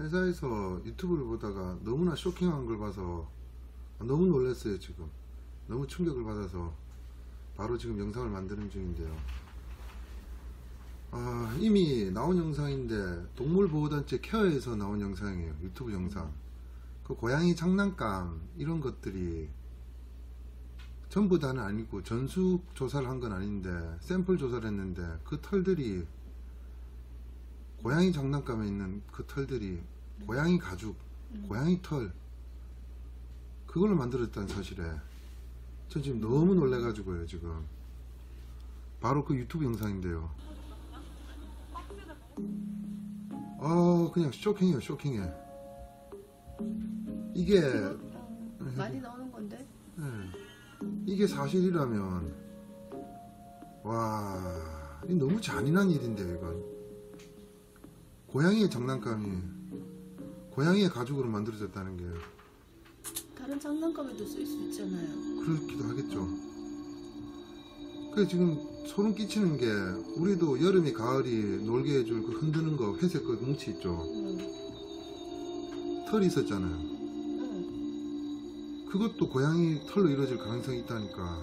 회사에서 유튜브를 보다가 너무나 쇼킹한 걸 봐서 너무 놀랐어요 지금. 너무 충격을 받아서 바로 지금 영상을 만드는 중인데요. 아, 이미 나온 영상인데 동물보호단체 케어에서 나온 영상이에요 유튜브 영상. 그 고양이 장난감 이런 것들이 전부 다는 아니고 전수 조사를 한 건 아닌데 샘플 조사를 했는데 그 털들이 고양이 장난감에 있는 그 털들이 고양이 가죽, 고양이 털 그걸로 만들었다는 사실에 전 지금 너무 놀래가지고요 지금. 바로 그 유튜브 영상인데요. 아 그냥 쇼킹해요 쇼킹해 이게 많이 나오는 건데? 예. 이게 사실이라면 와 너무 잔인한 일인데요 이건 고양이의 장난감이 고양이의 가죽으로 만들어졌다는 게 다른 장난감에도 쓸 수 있잖아요. 그렇기도 하겠죠 그래 지금 소름 끼치는 게 우리도 여름이 가을이 놀게 해줄 그 흔드는 거 회색 그 뭉치 있죠 응. 털이 있었잖아요 응. 그것도 고양이 털로 이루어질 가능성이 있다니까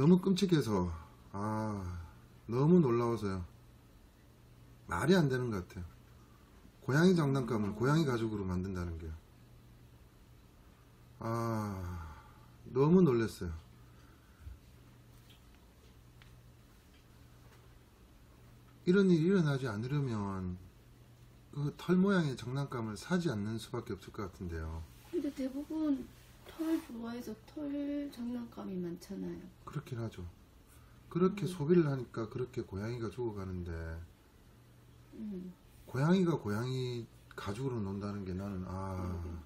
너무 끔찍해서. 아 너무 놀라워서요. 말이 안 되는 것 같아요. 고양이 장난감을 고양이 가죽으로 만든다는 게요. 아 너무 놀랐어요. 이런 일이 일어나지 않으려면 그 털 모양의 장난감을 사지 않는 수밖에 없을 것 같은데요. 근데 대부분 털 좋아해서 털 장난감이 많잖아요. 그렇긴 하죠. 그렇게 소비를 하니까 그렇게 고양이가 죽어가는데 응. 고양이가 고양이 가죽으로 논다는 게 나는 아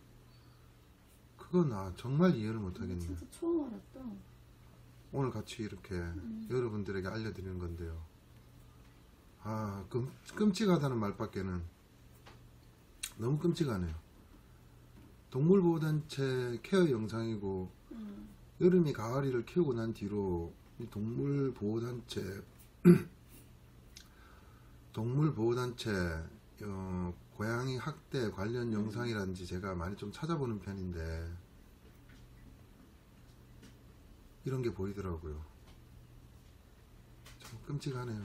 그건 아 정말 이해를 못하겠네. 진짜 처음 알았다. 오늘 같이 이렇게 여러분들에게 알려드리는 건데요. 아 끔, 끔찍하다는 말밖에는 너무 끔찍하네요. 동물보호단체 케어 영상이고 응. 여름이 가을이를 키우고 난 뒤로 이 동물보호단체 동물보호단체 어, 고양이 학대 관련 영상이라든지 제가 많이 좀 찾아보는 편인데 이런 게 보이더라고요 참 끔찍하네요.